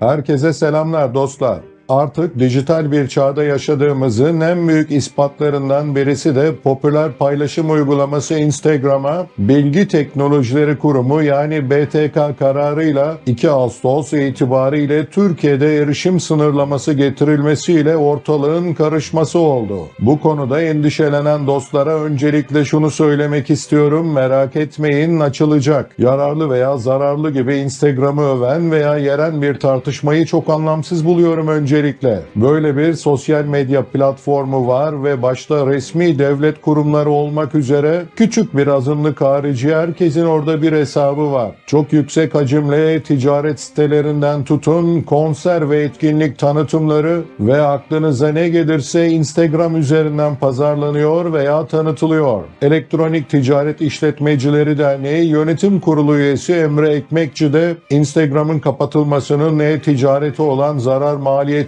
Herkese selamlar dostlar. Artık dijital bir çağda yaşadığımızın en büyük ispatlarından birisi de popüler paylaşım uygulaması Instagram'a Bilgi Teknolojileri Kurumu yani BTK kararıyla 2 Ağustos itibariyle Türkiye'de erişim sınırlaması getirilmesiyle ortalığın karışması oldu. Bu konuda endişelenen dostlara öncelikle şunu söylemek istiyorum merak etmeyin açılacak. Yararlı veya zararlı gibi Instagram'ı öven veya yeren bir tartışmayı çok anlamsız buluyorum öncelikle. Böyle bir sosyal medya platformu var ve başta resmi devlet kurumları olmak üzere küçük bir azınlık harici herkesin orada bir hesabı var. Çok yüksek hacimli ticaret sitelerinden tutun konser ve etkinlik tanıtımları ve aklınıza ne gelirse Instagram üzerinden pazarlanıyor veya tanıtılıyor. Elektronik Ticaret İşletmecileri Derneği Yönetim Kurulu üyesi Emre Ekmekçi de Instagram'ın kapatılmasının e-ticareti olan zarar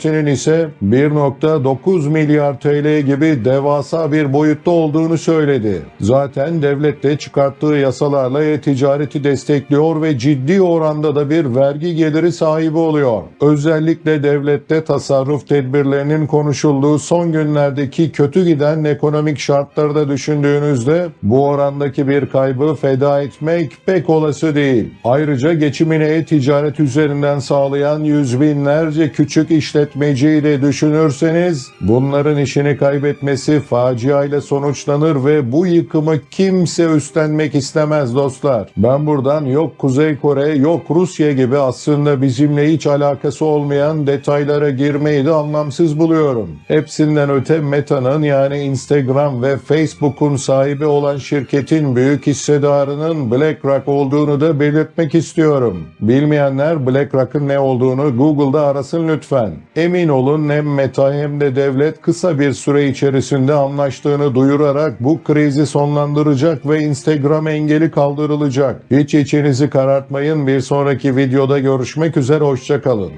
maliyetinin ise 1.9 milyar TL gibi devasa bir boyutta olduğunu söyledi. Zaten devlet de çıkarttığı yasalarla e-ticareti destekliyor ve ciddi oranda da bir vergi geliri sahibi oluyor. Özellikle devlette tasarruf tedbirlerinin konuşulduğu son günlerdeki kötü giden ekonomik şartları da düşündüğünüzde bu orandaki bir kaybı feda etmek pek olası değil. Ayrıca geçimini e-ticaret üzerinden sağlayan yüz binlerce küçük işletmeciyi de düşünürseniz bunların işini kaybetmesi faciayla sonuçlanır ve bu yıkımı kimse üstlenmek istemez dostlar. Ben buradan yok Kuzey Kore yok Rusya gibi aslında bizimle hiç alakası olmayan detaylara girmeyi de anlamsız buluyorum. Hepsinden öte Meta'nın yani Instagram ve Facebook'un sahibi olan şirketin büyük hissedarının BlackRock olduğunu da belirtmek istiyorum. Bilmeyenler BlackRock'ın ne olduğunu Google'da arasın lütfen. Emin olun hem Meta hem de devlet kısa bir süre içerisinde anlaştığını duyurarak bu krizi sonlandıracak ve Instagram engeli kaldırılacak. Hiç içinizi karartmayın bir sonraki videoda görüşmek üzere hoşçakalın.